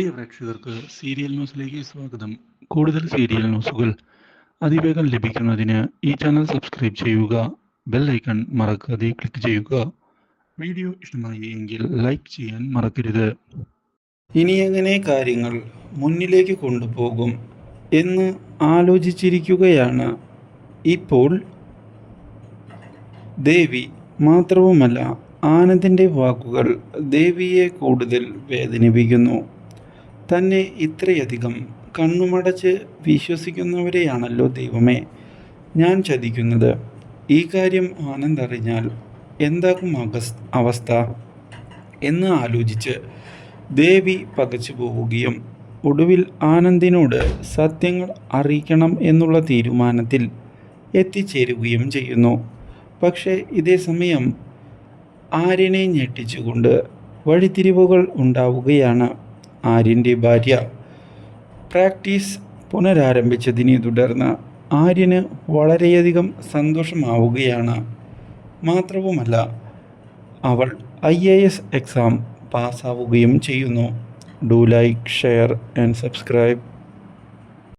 പ്രിയ പ്രേക്ഷകർക്ക് സീരിയൽ ന്യൂസിലേക്ക് സ്വാഗതം. കൂടുതൽ സീരിയൽ ന്യൂസുകൾ അതിവേഗം ലഭിക്കുന്നതിന് ഈ ചാനൽ സബ്സ്ക്രൈബ് ചെയ്യുക ബെൽ ഐക്കൺ മറക്കാതെ ക്ലിക്ക് ചെയ്യുക. വീഡിയോ ഇഷ്ടമായി എങ്കിൽ ലൈക്ക് ചെയ്യാൻ മറക്കരുത്. ഇനി എങ്ങനെ കാര്യങ്ങൾ മുന്നിലേക്ക് കൊണ്ടുപോകും എന്ന് ആലോചിച്ചിരിക്കുകയാണ് ഇപ്പോൾ ദേവി. മാത്രവുമല്ല ആനന്ദിന്റെ വാക്കുകൾ ദേവിയെ കൂടുതൽ വേദനിപ്പിക്കുന്നു. തന്നെ ഇത്രയധികം കണ്ണുമടച്ച് വിശ്വസിക്കുന്നവരെയാണല്ലോ ദൈവമേ. ഞാൻ ചതിക്കുന്നത്. ഈ കാര്യം ആനന്ദ് അറിഞ്ഞാൽ എന്താകും അവസ്ഥ? എന്ന് ആലോചിച്ച് ദേവി പകച്ചു പോവുകയും ഒടുവിൽ ആനന്ദിനോട് സത്യങ്ങൾ അറിയിക്കണം എന്നുള്ള തീരുമാനത്തിൽ എത്തിച്ചേരുകയും ചെയ്യുന്നു. പക്ഷേ ഇതേ സമയം ആര്യനെ ഞെട്ടിച്ചുകൊണ്ട് വഴിത്തിരിവുകൾ ഉണ്ടാവുകയാണ്. ആര്യന്റെ ഭാര്യ. പ്രാക്ടീസ് പുനരാരംഭിച്ചതിനെ തുടർന്ന് ആര്യന് വളരെയധികം സന്തോഷമാവുകയാണ്. മാത്രവുമല്ല അവൾ ഐ എ എസ് എക്സാം പാസ്സാവുകയും ചെയ്യുന്നു. Do like share and subscribe.